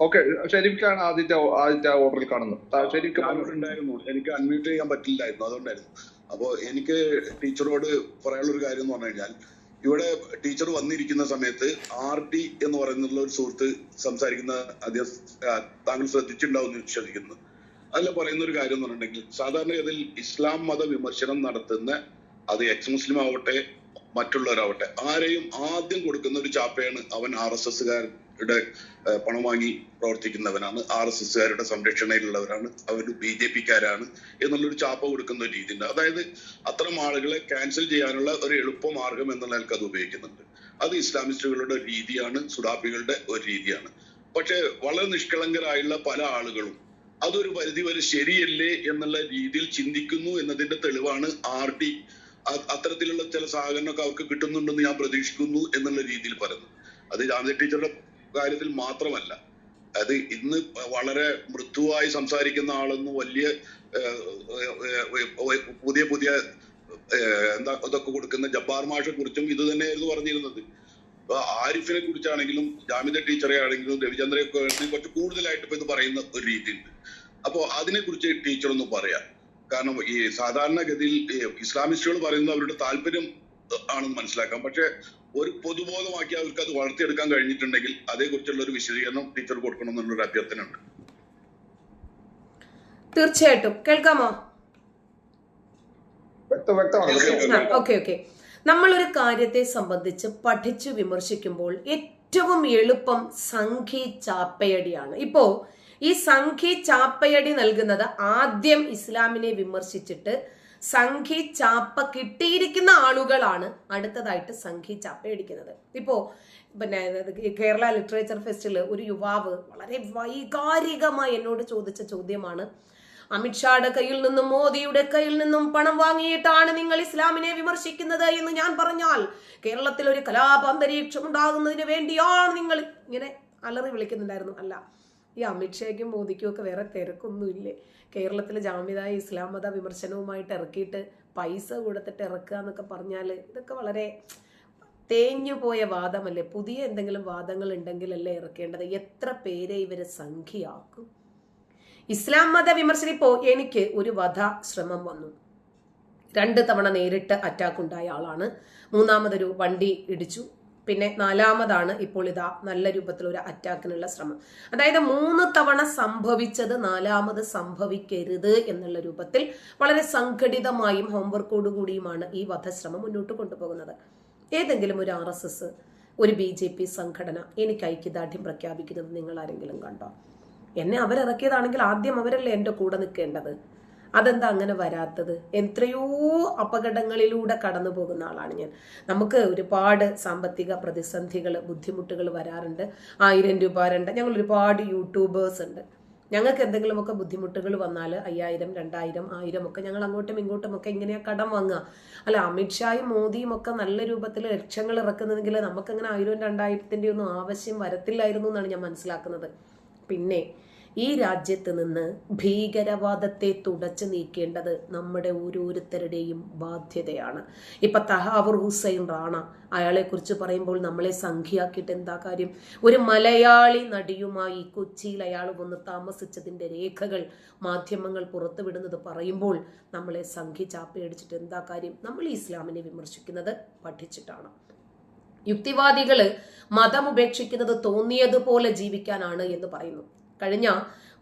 Okay ഷെരീഫിക്കാണ് ആദ്യത്തെ ആദ്യത്തെ ഓർഡറിൽ കാണുന്നത്. ഷെരീഫ് ഉണ്ടായിരുന്നു. എനിക്ക് അൺമ്യൂട്ട് ചെയ്യാൻ പറ്റില്ലായിരുന്നു അതുകൊണ്ടായിരുന്നു. അപ്പോ എനിക്ക് ടീച്ചറോട് പറയാനുള്ള ഒരു കാര്യം എന്ന് പറഞ്ഞു കഴിഞ്ഞാൽ ഇവിടെ ടീച്ചർ വന്നിരിക്കുന്ന സമയത്ത് ആർ ടി എന്ന് പറയുന്നുള്ള ഒരു സുഹൃത്ത് സംസാരിക്കുന്ന അദ്ദേഹം താങ്കൾ ശ്രദ്ധിച്ചിട്ടുണ്ടാവും എന്ന് വിശ്വസിക്കുന്നു. അതിൽ പറയുന്ന ഒരു കാര്യം എന്ന് പറഞ്ഞിട്ടുണ്ടെങ്കിൽ സാധാരണഗതിയിൽ ഇസ്ലാം മത വിമർശനം നടത്തുന്ന അത് എക്സ് മുസ്ലിം ആവട്ടെ മറ്റുള്ളവരാവട്ടെ ആരെയും ആദ്യം കൊടുക്കുന്ന ഒരു ചാപ്പയാണ് അവൻ ആർ എസ് എസ്സുകാരുടെ പണം വാങ്ങി പ്രവർത്തിക്കുന്നവനാണ്. ആർ എസ് എസ്സുകാരുടെ സംരക്ഷണയിലുള്ളവരാണ്. അവർ ബി ജെ പിക്കാരാണ് എന്നുള്ളൊരു ചാപ്പ കൊടുക്കുന്ന ഒരു രീതിയുണ്ട്. അതായത് അത്തരം ആളുകളെ ക്യാൻസൽ ചെയ്യാനുള്ള ഒരു എളുപ്പ മാർഗം എന്നുള്ള നിലയ്ക്ക് അത് ഉപയോഗിക്കുന്നുണ്ട്. അത് ഇസ്ലാമിസ്റ്റുകളുടെ രീതിയാണ് സുഡാപ്പികളുടെ ഒരു രീതിയാണ്. പക്ഷെ വളരെ നിഷ്കളങ്കരായുള്ള പല ആളുകളും അതൊരു പരിധി വരെ ശരിയല്ലേ എന്നുള്ള രീതിയിൽ ചിന്തിക്കുന്നു എന്നതിന്റെ തെളിവാണ് ആർ ഡി. അത്തരത്തിലുള്ള ചില സഹകരണമൊക്കെ അവർക്ക് കിട്ടുന്നുണ്ടെന്ന് ഞാൻ പ്രതീക്ഷിക്കുന്നു എന്നുള്ള രീതിയിൽ പറയുന്നു. അത് ജാമ്യ ടീച്ചറുടെ കാര്യത്തിൽ മാത്രമല്ല. അത് ഇന്ന് വളരെ മൃദുവായി സംസാരിക്കുന്ന ആളൊന്നും വലിയ പുതിയ പുതിയ എന്താ ഇതൊക്കെ കൊടുക്കുന്ന ജബ്ബാർ മാഷെ കുറിച്ചും ഇത് തന്നെയായിരുന്നു പറഞ്ഞിരുന്നത്. ഇപ്പൊ ആരിഫിനെ കുറിച്ചാണെങ്കിലും ജാമിദ ടീച്ചറെ ആണെങ്കിലും രവിചന്ദ്രയെ ആണെങ്കിലും കുറച്ച് കൂടുതലായിട്ട് ഇപ്പൊ ഇത് പറയുന്ന ഒരു രീതിയുണ്ട്. അപ്പോ അതിനെ കുറിച്ച് ടീച്ചർ ഒന്ന് പറയാം. കാരണം ഈ സാധാരണഗതിയിൽ ഇസ്ലാമിസ്റ്റുകൾ പറയുന്നത് അവരുടെ താല്പര്യം ആണെന്ന് മനസ്സിലാക്കാം. പക്ഷെ ഒരു പൊതുബോധമാക്കി അവർക്ക് അത് വളർത്തിയെടുക്കാൻ കഴിഞ്ഞിട്ടുണ്ടെങ്കിൽ അതേക്കുറിച്ചുള്ള ഒരു വിശദീകരണം ടീച്ചർ കൊടുക്കണം എന്നുള്ളൊരു അഭ്യർത്ഥന ഉണ്ട് തീർച്ചയായിട്ടും. കേൾക്കാമോ. Okay okay. നമ്മളൊരു കാര്യത്തെ സംബന്ധിച്ച് പഠിച്ചു വിമർശിക്കുമ്പോൾ ഏറ്റവും എളുപ്പം സംഘി ചാപ്പയടിയാണ്. ഇപ്പോ ഈ സംഘി ചാപ്പയടി നൽകുന്നത് ആദ്യം ഇസ്ലാമിനെ വിമർശിച്ചിട്ട് സംഖ്യ ചാപ്പ കിട്ടിയിരിക്കുന്ന ആളുകളാണ് അടുത്തതായിട്ട് സംഖി ചാപ്പ അടിക്കുന്നത് ഇപ്പോ പിന്നെ കേരള ലിറ്ററേച്ചർ ഫെസ്റ്റിവൽ ഒരു യുവാവ് വളരെ വൈകാരികമായി എന്നോട് ചോദിച്ച ചോദ്യമാണ്. അമിത്ഷായുടെ കയ്യിൽ നിന്നും മോദിയുടെ കയ്യിൽ നിന്നും പണം വാങ്ങിയിട്ടാണ് നിങ്ങൾ ഇസ്ലാമിനെ വിമർശിക്കുന്നത് എന്ന് ഞാൻ പറഞ്ഞാൽ കേരളത്തിൽ ഒരു കലാപ അന്തരീക്ഷം ഉണ്ടാകുന്നതിന് വേണ്ടിയാണ് നിങ്ങൾ ഇങ്ങനെ അലറി വിളിക്കുന്നുണ്ടായിരുന്നു. അല്ല ഈ അമിത്ഷായ്ക്കും മോദിക്കും ഒക്കെ വേറെ തിരക്കൊന്നുമില്ലേ? കേരളത്തിൽ ജാമ്യതായ ഇസ്ലാം മത വിമർശനവുമായിട്ട് ഇറക്കിയിട്ട് പൈസ കൊടുത്തിട്ട് ഇറക്കുക എന്നൊക്കെ പറഞ്ഞാൽ ഇതൊക്കെ വളരെ തേഞ്ഞു പോയ വാദമല്ലേ? പുതിയ എന്തെങ്കിലും വാദങ്ങൾ ഉണ്ടെങ്കിലല്ലേ ഇറക്കേണ്ടത്? എത്ര പേരെ ഇവരെ സംഖ്യയാക്കും? ഇസ്ലാം മത വിമർശനം ഇപ്പോൾ എനിക്ക് ഒരു വധ ശ്രമം വന്നു. രണ്ട് തവണ നേരിട്ട് അറ്റാക്ക് ഉണ്ടായ ആളാണ്. മൂന്നാമതൊരു വണ്ടി ഇടിച്ചു. പിന്നെ നാലാമതാണ് ഇപ്പോൾ ഇതാ നല്ല രൂപത്തിൽ ഒരു അറ്റാക്കിനുള്ള ശ്രമം. അതായത് മൂന്ന് തവണ സംഭവിച്ചത് നാലാമത് സംഭവിക്കരുത് എന്നുള്ള രൂപത്തിൽ വളരെ സംഘടിതമായും ഹോംവർക്കോടു കൂടിയുമാണ് ഈ വധശ്രമം മുന്നോട്ട് കൊണ്ടുപോകുന്നത്. ഏതെങ്കിലും ഒരു ആർ ഒരു ബി ജെ പി സംഘടന എനിക്ക് ഐക്യദാർഢ്യം പ്രഖ്യാപിക്കുന്നത് നിങ്ങൾ ആരെങ്കിലും കണ്ടോ? എന്നെ അവരിറക്കിയതാണെങ്കിൽ ആദ്യം അവരല്ലേ എന്റെ കൂടെ നിൽക്കേണ്ടത്? അതെന്താ അങ്ങനെ വരാത്തത്? എത്രയോ അപകടങ്ങളിലൂടെ കടന്നു പോകുന്ന ആളാണ് ഞാൻ. നമുക്ക് ഒരുപാട് സാമ്പത്തിക പ്രതിസന്ധികൾ ബുദ്ധിമുട്ടുകൾ വരാറുണ്ട്. ആയിരം രൂപ രണ്ട് ഞങ്ങൾ ഒരുപാട് യൂട്യൂബേഴ്സ് ഉണ്ട്. ഞങ്ങൾക്ക് എന്തെങ്കിലുമൊക്കെ ബുദ്ധിമുട്ടുകൾ വന്നാൽ അയ്യായിരം രണ്ടായിരം ആയിരം ഒക്കെ ഞങ്ങൾ അങ്ങോട്ടും ഇങ്ങോട്ടും ഒക്കെ ഇങ്ങനെയാ കടം വാങ്ങുക. അല്ല അമിത്ഷായും മോദിയും ഒക്കെ നല്ല രൂപത്തിൽ ലക്ഷങ്ങൾ ഇറക്കുന്നെങ്കിൽ നമുക്കങ്ങനെ ആയിരവും രണ്ടായിരത്തിന്റെ ഒന്നും ആവശ്യം വരത്തില്ലായിരുന്നു എന്നാണ് ഞാൻ മനസ്സിലാക്കുന്നത്. പിന്നെ ഈ രാജ്യത്ത് നിന്ന് ഭീകരവാദത്തെ തുടച്ചു നീക്കേണ്ടത് നമ്മുടെ ഓരോരുത്തരുടെയും ബാധ്യതയാണ്. ഇപ്പൊ തഹാവൂർ ഹുസൈൻ റാണ അയാളെ കുറിച്ച് പറയുമ്പോൾ നമ്മളെ സംഖ്യയാക്കിയിട്ട് എന്താ കാര്യം? ഒരു മലയാളി നടിയുമായി കൊച്ചിയിൽ അയാൾ വന്ന് താമസിച്ചതിന്റെ രേഖകൾ മാധ്യമങ്ങൾ പുറത്തുവിടുന്നത് പറയുമ്പോൾ നമ്മളെ സംഖ്യ ചാപ്പയടിച്ചിട്ട് എന്താ കാര്യം? നമ്മൾ ഇസ്ലാമിനെ വിമർശിക്കുന്നത് പഠിച്ചിട്ടാണ്. യുക്തിവാദികൾ മതം ഉപേക്ഷിക്കുന്നത് തോന്നിയതുപോലെ ജീവിക്കാനാണ് എന്ന് പറയുന്നു. കഴിഞ്ഞ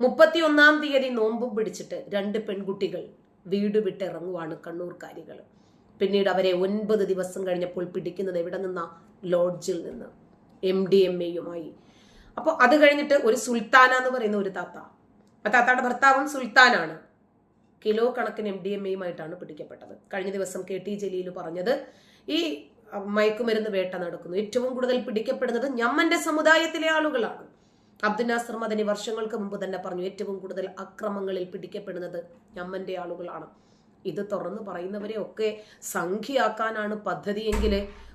മുപ്പത്തിയൊന്നാം തീയതി നോമ്പും പിടിച്ചിട്ട് രണ്ട് പെൺകുട്ടികൾ വീട് വിട്ടിറങ്ങുവാണ് കണ്ണൂർക്കാരികൾ. പിന്നീട് അവരെ ഒൻപത് ദിവസം കഴിഞ്ഞപ്പോൾ പിടിക്കുന്നത് എവിടെ നിന്നാ? ലോഡ്ജിൽ നിന്ന്. എം ഡി എം എയുമായി. അപ്പോൾ അത് കഴിഞ്ഞിട്ട് ഒരു സുൽത്താന എന്ന് പറയുന്ന ഒരു താത്ത. ആ താത്തയുടെ ഭർത്താവും സുൽത്താനാണ്. കിലോ കണക്കിന് എം ഡി എം എയുമായിട്ടാണ് പിടിക്കപ്പെട്ടത്. കഴിഞ്ഞ ദിവസം കെ ടി ജലീൽ പറഞ്ഞത് ഈ മയക്കുമരുന്ന് വേട്ട നടക്കുന്നു. ഏറ്റവും കൂടുതൽ പിടിക്കപ്പെടുന്നത് ഞമ്മന്റെ സമുദായത്തിലെ ആളുകളാണ്. അബ്ദുൽ നാസർ മദനി വർഷങ്ങൾക്ക് മുമ്പ് തന്നെ പറഞ്ഞു ഏറ്റവും കൂടുതൽ അക്രമങ്ങളിൽ പിടിക്കപ്പെടുന്നത് ഞമ്മന്റെ ആളുകളാണ്. ഇത് തുറന്നു പറയുന്നവരെ ഒക്കെ സംഖ്യയാക്കാനാണ് പദ്ധതിയെങ്കിൽ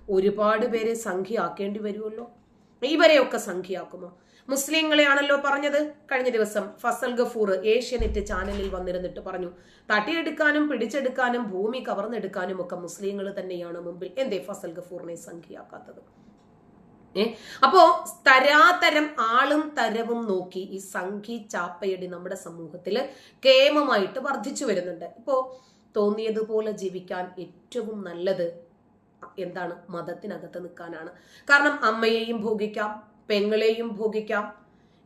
ഒരുപാട് പേരെ സംഖ്യയാക്കേണ്ടി വരുമല്ലോ? ഇവരെയൊക്കെ സംഖ്യയാക്കുമോ? മുസ്ലിങ്ങളെയാണല്ലോ പറഞ്ഞത്. കഴിഞ്ഞ ദിവസം ഫസൽ ഗഫൂർ ഏഷ്യനെറ്റ് ചാനലിൽ വന്നിരുന്നിട്ട് പറഞ്ഞു തട്ടിയെടുക്കാനും പിടിച്ചെടുക്കാനും ഭൂമി കവർന്നെടുക്കാനും ഒക്കെ മുസ്ലിങ്ങൾ തന്നെയാണ് മുമ്പിൽ. എന്തേ ഫസൽ ഗഫൂറിനെ സംഖ്യയാക്കാത്തത്? ഏ? അപ്പോ തരാതരം ആളും തരവും നോക്കി ഈ സംഘി ചാപ്പയടി നമ്മുടെ സമൂഹത്തിൽ കേമമായിട്ട് വർദ്ധിച്ചു വരുന്നുണ്ട്. ഇപ്പോ തോന്നിയതുപോലെ ജീവിക്കാൻ ഏറ്റവും നല്ലത് എന്താണ്? മതത്തിനകത്ത് നിൽക്കാനാണ്. കാരണം അമ്മയെയും ഭോഗിക്കാം പെങ്ങളെയും ഭോഗിക്കാം.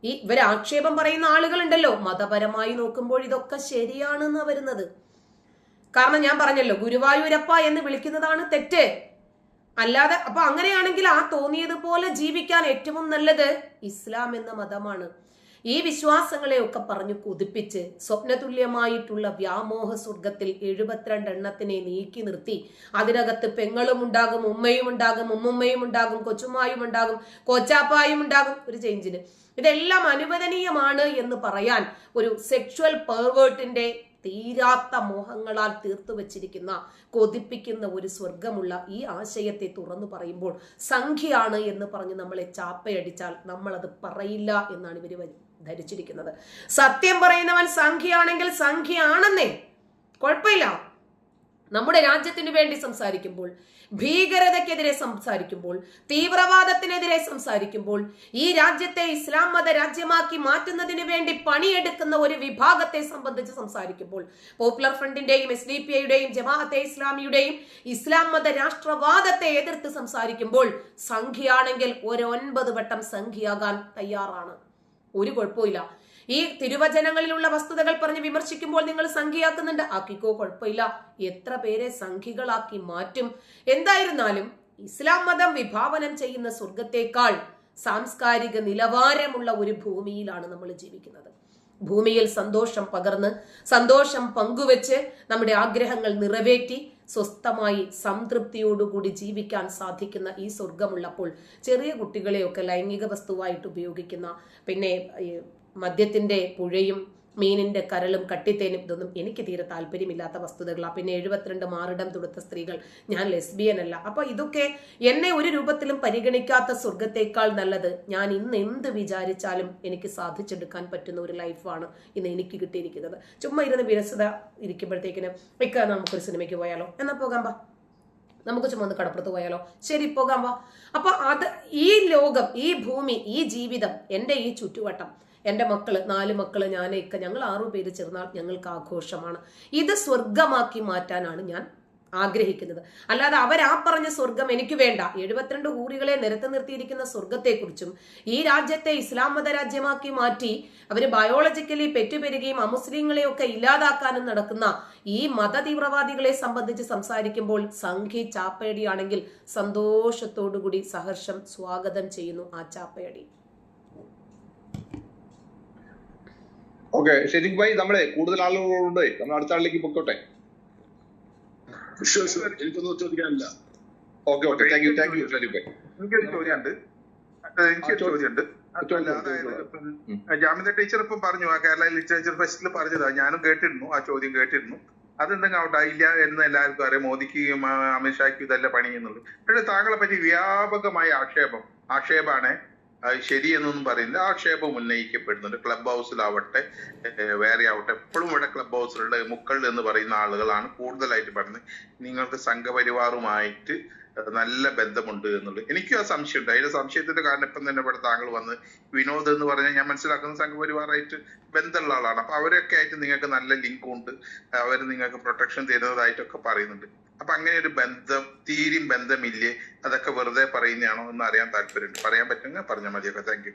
ഈ ഇവർ ആക്ഷേപം പറയുന്ന ആളുകളുണ്ടല്ലോ. മതപരമായി നോക്കുമ്പോൾ ഇതൊക്കെ ശരിയാണെന്ന് വരുന്നത്. കാരണം ഞാൻ പറഞ്ഞല്ലോ ഗുരുവായൂരപ്പ എന്ന് വിളിക്കുന്നതാണ് തെറ്റ്. അല്ലാതെ അപ്പൊ അങ്ങനെയാണെങ്കിൽ ആ തോന്നിയതുപോലെ ജീവിക്കാൻ ഏറ്റവും നല്ലത് ഇസ്ലാം എന്ന മതമാണ്. ഈ വിശ്വാസങ്ങളെയൊക്കെ പറഞ്ഞു കുതിപ്പിച്ച് സ്വപ്നതുല്യമായിട്ടുള്ള വ്യാമോഹ സ്വർഗത്തിൽ എഴുപത്തിരണ്ട് എണ്ണത്തിനെ നീക്കി നിർത്തി. അതിനകത്ത് പെങ്ങളും ഉണ്ടാകും ഉമ്മയും ഉണ്ടാകും ഉമ്മുമ്മയും ഉണ്ടാകും കൊച്ചുമായും ഉണ്ടാകും കൊച്ചാപ്പായും ഉണ്ടാകും ഒരു ചേഞ്ചിന് ഇതെല്ലാം അനുവദനീയമാണ് എന്ന് പറയാൻ ഒരു സെക്ഷുവൽ പെർവേർട്ടിന്റെ തീരാത്ത മോഹങ്ങളാൽ തീർത്തു വച്ചിരിക്കുന്ന കൊതിപ്പിക്കുന്ന ഒരു സ്വർഗമുള്ള ഈ ആശയത്തെ തുറന്നു പറയുമ്പോൾ സംഖ്യയാണ് എന്ന് പറഞ്ഞ് നമ്മളെ ചാപ്പയടിച്ചാൽ നമ്മൾ അത് പറയില്ല എന്നാണ് ഇവർ ധരിച്ചിരിക്കുന്നത്. സത്യം പറയുന്നവൻ സംഖ്യയാണെങ്കിൽ സംഖ്യയാണെന്നേ. കുഴപ്പമില്ല. നമ്മുടെ രാജ്യത്തിന് വേണ്ടി സംസാരിക്കുമ്പോൾ ഭീകരതയ്ക്കെതിരെ സംസാരിക്കുമ്പോൾ തീവ്രവാദത്തിനെതിരെ സംസാരിക്കുമ്പോൾ ഈ രാജ്യത്തെ ഇസ്ലാം മത രാജ്യമാക്കി മാറ്റുന്നതിന് വേണ്ടി പണിയെടുക്കുന്ന ഒരു വിഭാഗത്തെ സംബന്ധിച്ച് സംസാരിക്കുമ്പോൾ പോപ്പുലർ ഫ്രണ്ടിന്റെയും എസ് ഡി പി ഐയുടെയും ജമാഅത്തെ ഇസ്ലാമിയുടെയും ഇസ്ലാം മത രാഷ്ട്രവാദത്തെ എതിർത്ത് സംസാരിക്കുമ്പോൾ സംഖ്യയാണെങ്കിൽ ഒരു ഒൻപത് വട്ടം സംഖ്യയാകാൻ തയ്യാറാണ്. ഒരു കുഴപ്പമില്ല ഈ തിരുവചനങ്ങളിലുള്ള വസ്തുതകൾ പറഞ്ഞ് വിമർശിക്കുമ്പോൾ നിങ്ങൾ സംഖ്യയാക്കുന്നുണ്ട്. ആക്കിക്കോ കുഴപ്പമില്ല. എത്ര പേരെ സംഖ്യകളാക്കി മാറ്റും? എന്തായിരുന്നാലും ഇസ്ലാം മതം വിഭാവനം ചെയ്യുന്ന സ്വർഗത്തേക്കാൾ സാംസ്കാരിക നിലവാരമുള്ള ഒരു ഭൂമിയിലാണ് നമ്മൾ ജീവിക്കുന്നത്. ഭൂമിയിൽ സന്തോഷം പകർന്ന് സന്തോഷം പങ്കുവെച്ച് നമ്മുടെ ആഗ്രഹങ്ങൾ നിറവേറ്റി സ്വസ്ഥമായി സംതൃപ്തിയോടുകൂടി ജീവിക്കാൻ സാധിക്കുന്ന ഈ സ്വർഗമുള്ളപ്പോൾ ചെറിയ കുട്ടികളെയൊക്കെ ലൈംഗിക വസ്തുവായിട്ട് ഉപയോഗിക്കുന്ന പിന്നെ ഈ മദ്യത്തിന്റെ പുഴയും മീനിന്റെ കരളും കട്ടിത്തേനും ഇതൊന്നും എനിക്ക് തീരെ താല്പര്യമില്ലാത്ത വസ്തുതകളാണ് പിന്നെ എഴുപത്തിരണ്ട് മാറിടം തുടുത്ത സ്ത്രീകൾ. ഞാൻ ലെസ്ബിയൻ അല്ല അപ്പൊ ഇതൊക്കെ എന്നെ ഒരു രൂപത്തിലും പരിഗണിക്കാത്ത സ്വർഗത്തേക്കാൾ നല്ലത് ഞാൻ ഇന്ന് എന്ത് വിചാരിച്ചാലും എനിക്ക് സാധിച്ചെടുക്കാൻ പറ്റുന്ന ഒരു ലൈഫാണ് ഇന്ന് എനിക്ക് കിട്ടിയിരിക്കുന്നത്. ചുമ്മാ ഇരുന്ന് വിരസത ഇരിക്കുമ്പോഴത്തേക്കിന് ഇക്ക നമുക്കൊരു സിനിമയ്ക്ക് പോയാലോ? എന്നാ പോകാം പാ നമുക്ക് ചുമ്മാ ഒന്ന് കടപ്പുറത്ത് പോയാലോ? ശരി പോകാം വാ. അപ്പൊ അത് ഈ ലോകം ഈ ഭൂമി ഈ ജീവിതം എന്റെ ഈ ചുറ്റുവട്ടം എന്റെ മക്കൾ നാല് മക്കൾ ഞാനൊക്കെ ഞങ്ങൾ ആറു പേര് ചേർന്നാൽ ഞങ്ങൾക്ക് ആഘോഷമാണ്. ഇത് സ്വർഗമാക്കി മാറ്റാനാണ് ഞാൻ ആഗ്രഹിക്കുന്നത്. അല്ലാതെ അവരാ പറഞ്ഞ സ്വർഗം എനിക്ക് വേണ്ട. എഴുപത്തിരണ്ട് ഹൂറികളെ നിരത്തി നിർത്തിയിരിക്കുന്ന സ്വർഗത്തെക്കുറിച്ചും ഈ രാജ്യത്തെ ഇസ്ലാം മത രാജ്യമാക്കി മാറ്റി അവർ ബയോളജിക്കലി പെറ്റുപെരുകയും അമുസ്ലിങ്ങളെയൊക്കെ ഇല്ലാതാക്കാനും നടക്കുന്ന ഈ മത തീവ്രവാദികളെ സംബന്ധിച്ച് സംസാരിക്കുമ്പോൾ സംഘി ചാപ്പയടിയാണെങ്കിൽ സന്തോഷത്തോടുകൂടി സഹർഷം സ്വാഗതം ചെയ്യുന്നു ആ ചാപ്പയടി ഓക്കെ ഷെരീഖ് ഭായി നമ്മളെ കൂടുതൽ ആളുകളുണ്ട് നമ്മൾ അടുത്ത ആളിലേക്ക് പൊക്കോട്ടെ? ജാമ്യ ഷുവർ എനിക്കൊന്നും ചോദിക്കാനില്ല okay okay. Thank you thank you Sharique Bhai എനിക്കൊരു ചോദ്യമുണ്ട്. ചോദ്യമുണ്ട്. ജാമിത ടീച്ചർ ഇപ്പം പറഞ്ഞു ആ കേരള ലിറ്ററേച്ചർ ഫെസ്റ്റിൽ പറഞ്ഞതാ. ഞാനും കേട്ടിരുന്നു ആ ചോദ്യം കേട്ടിരുന്നു. അതെന്തെങ്കിലും അവിടെ ഇല്ല എന്ന് എല്ലാവർക്കും അറിയാം. മോദിക്ക് അമിത്ഷാക്ക് അമിത്ഷായ്ക്കും ഇതല്ല പണി എന്നുള്ളത്. പക്ഷെ താങ്കളെ പറ്റി വ്യാപകമായ ആക്ഷേപം ആക്ഷേപമാണ്. അത് ശരിയെന്നൊന്നും പറയുന്നില്ല. ആക്ഷേപം ഉന്നയിക്കപ്പെടുന്നുണ്ട്. ക്ലബ് ഹൗസിലാവട്ടെ വേറെ ആവട്ടെ എപ്പോഴും ഇവിടെ ക്ലബ് ഹൗസിലുള്ള മുക്കൾ എന്ന് പറയുന്ന ആളുകളാണ് കൂടുതലായിട്ട് പറയുന്നത്. നിങ്ങൾക്ക് സംഘപരിവാറുമായിട്ട് നല്ല ബന്ധമുണ്ട് എന്നുള്ളത് എനിക്കും ആ സംശയമുണ്ട്. അതിന്റെ സംശയത്തിന്റെ കാരണം ഇപ്പം തന്നെ ഇവിടെ താങ്കൾ വന്ന് വിനോദ് എന്ന് പറഞ്ഞാൽ ഞാൻ മനസ്സിലാക്കുന്ന സംഘപരിവാറായിട്ട് ബന്ധമുള്ള ആളാണ്. അപ്പൊ അവരൊക്കെ ആയിട്ട് നിങ്ങൾക്ക് നല്ല ലിങ്ക് ഉണ്ട് അവർ നിങ്ങൾക്ക് പ്രൊട്ടക്ഷൻ തരുന്നതായിട്ടൊക്കെ പറയുന്നുണ്ട്. അപ്പൊ അങ്ങനെ ഒരു ബന്ധം തീരും ബന്ധമില്ലേ? അതൊക്കെ വെറുതെ പറയുന്നതാണോ എന്ന് അറിയാൻ താല്പര്യമുണ്ട്. പറയാൻ പറ്റുമെങ്കിൽ പറഞ്ഞാൽ മതിയൊക്കെ. താങ്ക് യു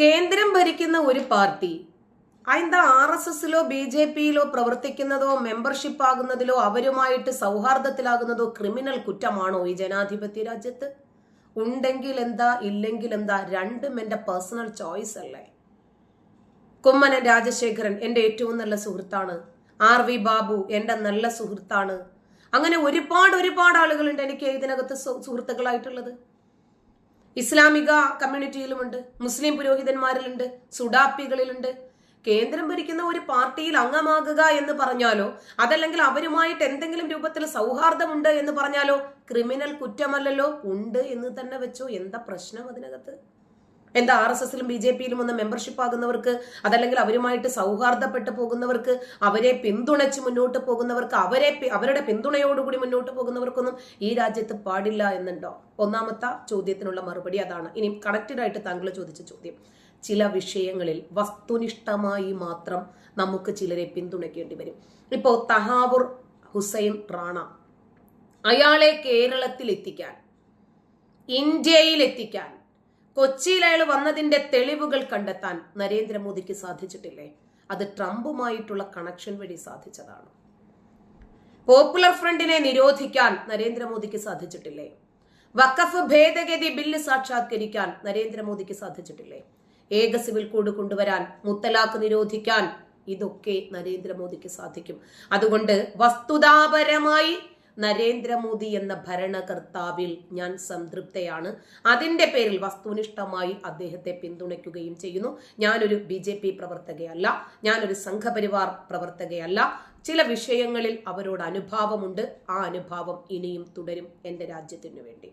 കേന്ദ്രം ഭരിക്കുന്ന ഒരു പാർട്ടി അതെന്താ? ആർ എസ് എസിലോ ബി ജെ പിയിലോ പ്രവർത്തിക്കുന്നതോ മെമ്പർഷിപ്പ് ആകുന്നതിലോ അവരുമായിട്ട് സൗഹാർദ്ദത്തിലാകുന്നതോ ക്രിമിനൽ കുറ്റമാണോ ഈ ജനാധിപത്യ രാജ്യത്ത്? ഉണ്ടെങ്കിൽ എന്താ? ഇല്ലെങ്കിൽ എന്താ? രണ്ടും എന്റെ പേഴ്സണൽ ചോയ്സ് അല്ലേ? കുമ്മനൻ രാജശേഖരൻ എന്റെ ഏറ്റവും നല്ല സുഹൃത്താണ്. ആർ വി ബാബു എന്റെ നല്ല സുഹൃത്താണ്. അങ്ങനെ ഒരുപാട് ഒരുപാട് ആളുകളുണ്ട് എനിക്ക് ഇതിനകത്ത് സുഹൃത്തുക്കളായിട്ടുള്ളത്. ഇസ്ലാമിക കമ്മ്യൂണിറ്റിയിലുമുണ്ട് മുസ്ലിം പുരോഹിതന്മാരിലുണ്ട്. സുഡാപ്പികളിലുണ്ട്. കേന്ദ്രം ഭരിക്കുന്ന ഒരു പാർട്ടിയിൽ അംഗമാകുക എന്ന് പറഞ്ഞാലോ? അതല്ലെങ്കിൽ അവരുമായിട്ട് എന്തെങ്കിലും രൂപത്തിൽ സൗഹാർദ്ദമുണ്ട് എന്ന് പറഞ്ഞാലോ? ക്രിമിനൽ കുറ്റമല്ലല്ലോ? ഉണ്ട് എന്ന് തന്നെ വെച്ചോ? എന്താ പ്രശ്നം അതിനകത്ത്? എന്താ ആർ എസ് എസിലും ബി ജെ പിയിലും ഒന്ന് മെമ്പർഷിപ്പ് ആകുന്നവർക്ക് അതല്ലെങ്കിൽ അവരുമായിട്ട് സൗഹാർദ്ദപ്പെട്ട് പോകുന്നവർക്ക് അവരെ പിന്തുണച്ച് മുന്നോട്ട് പോകുന്നവർക്ക് അവരെ അവരുടെ പിന്തുണയോടുകൂടി മുന്നോട്ട് പോകുന്നവർക്കൊന്നും ഈ രാജ്യത്ത് പാടില്ല എന്നുണ്ടോ? ഒന്നാമത്തെ ചോദ്യത്തിനുള്ള മറുപടി അതാണ്. ഇനി കണക്റ്റഡ് ആയിട്ട് താങ്കൾ ചോദിച്ച ചോദ്യം. ചില വിഷയങ്ങളിൽ വസ്തുനിഷ്ഠമായി മാത്രം നമുക്ക് ചിലരെ പിന്തുണയ്ക്കേണ്ടി വരും. ഇപ്പോൾ തഹാവുർ ഹുസൈൻ റാണ അയാളെ കേരളത്തിൽ എത്തിക്കാൻ ഇന്ത്യയിൽ എത്തിക്കാൻ കൊച്ചിയിൽ അയാൾ വന്നതിന്റെ തെളിവുകൾ കണ്ടെത്താൻ നരേന്ദ്രമോദിക്ക് സാധിച്ചിട്ടില്ലേ? അത് ട്രംപുമായിട്ടുള്ള കണക്ഷൻ വഴി സാധിച്ചതാണ്. പോപ്പുലർ ഫ്രണ്ടിനെ നിരോധിക്കാൻ നരേന്ദ്രമോദിക്ക് സാധിച്ചിട്ടില്ലേ? വഖഫ് ഭേദഗതി ബില്ല് സാക്ഷാത്കരിക്കാൻ നരേന്ദ്രമോദിക്ക് സാധിച്ചിട്ടില്ലേ? ഏക സിവിൽ കോഡ് കൊണ്ടുവരാൻ മുത്തലാഖ് നിരോധിക്കാൻ ഇതൊക്കെ നരേന്ദ്രമോദിക്ക് സാധിക്കും. അതുകൊണ്ട് വസ്തുതാപരമായി നരേന്ദ്രമോദി എന്ന ഭരണകർത്താവിൽ ഞാൻ സംതൃപ്തയാണ്. അതിന്റെ പേരിൽ വസ്തുനിഷ്ഠമായി അദ്ദേഹത്തെ പിന്തുണയ്ക്കുകയും ചെയ്യുന്നു. ഞാനൊരു ബി ജെ പി പ്രവർത്തകയല്ല. ഞാനൊരു സംഘപരിവാർ പ്രവർത്തകയല്ല. ചില വിഷയങ്ങളിൽ അവരോട് അനുഭാവമുണ്ട്. ആ അനുഭാവം ഇനിയും തുടരും എന്റെ രാജ്യത്തിനു വേണ്ടി